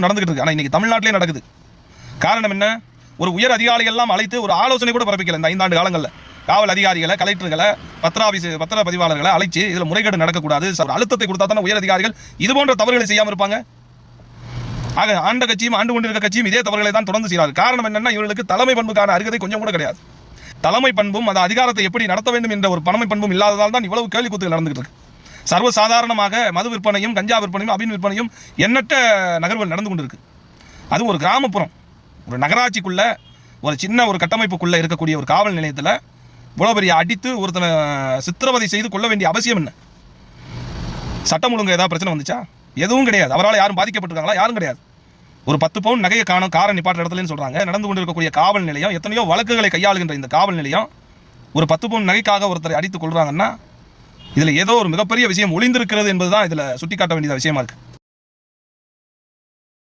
நடந்துகிட்டு இருக்கு. ஆனால் இன்னைக்கு தமிழ்நாட்டிலே நடக்குது. காரணம் என்ன? ஒரு உயர் அதிகாரிகள் எல்லாம் அழைத்து ஒரு ஆலோசனை கூட பிறப்பிக்கல இந்த ஐந்தாண்டு காலங்களில். காவல் அதிகாரிகளை கலெக்டர்களை பத்திர பத்திர பதிவாளர்களை அழைச்சு இதில் முறைகேடு நடக்கக்கூடாது. அழுத்தத்தை கொடுத்தா தானே உயர் அதிகாரிகள் இது போன்ற தவறுகளை செய்யாமல் இருப்பாங்க? ஆக ஆண்ட கட்சியும் ஆண்டு கொண்டிருக்க கட்சியும் இதே தவறுகளை தான் தொடர்ந்து செய்கிறார் காரணம் என்னன்னா இவர்களுக்கு தலைமை பண்புக்கான அருகதை கொஞ்சம் கூட கிடையாது. தலைமை பண்பும் அந்த அதிகாரத்தை எப்படி நடத்த வேண்டும் என்ற ஒரு பணமை பண்பும் இல்லாததால் தான் இவ்வளவு கேள்வி கூத்துகள் நடந்துகிட்டு இருக்கு. சர்வசாதாரணமாக மது விற்பனையும் கஞ்சா விற்பனையும் அபின் விற்பனையும் எண்ணற்ற நகர்வுகள் நடந்து கொண்டிருக்கு. அதுவும் ஒரு கிராமப்புறம். ஒரு நகராட்சிக்குள்ள ஒரு சின்ன ஒரு கட்டமைப்புக்குள்ளே இருக்கக்கூடிய ஒரு காவல் நிலையத்தில் இவ்வளோ பெரிய அடித்து ஒருத்தனை சித்திரவதை செய்து கொள்ள வேண்டிய அவசியம் என்ன? சட்டம் ஒழுங்கு ஏதாவது பிரச்சனை வந்துச்சா? எதுவும் கிடையாது. அவரால் யாரும் பாதிக்கப்பட்டிருக்காங்களா? யாரும் கிடையாது. ஒரு பத்து பவுன் நகையை காணும் காரை நிப்பாட்ட இடத்துலன்னு சொல்கிறாங்க நடந்து கொண்டிருக்கக்கூடிய காவல் நிலையம் எத்தனையோ வழக்குகளை கையாளுகின்ற இந்த காவல் நிலையம் ஒரு பத்து பவுன் நகைக்காக ஒருத்தரை அடித்துக் கொள்கிறாங்கன்னா இதுல ஏதோ ஒரு மிகப்பெரிய விஷயம் ஒளிந்திருக்கிறது என்பதுதான் இதுல சுட்டிக்காட்ட வேண்டிய விஷயமா இருக்கு.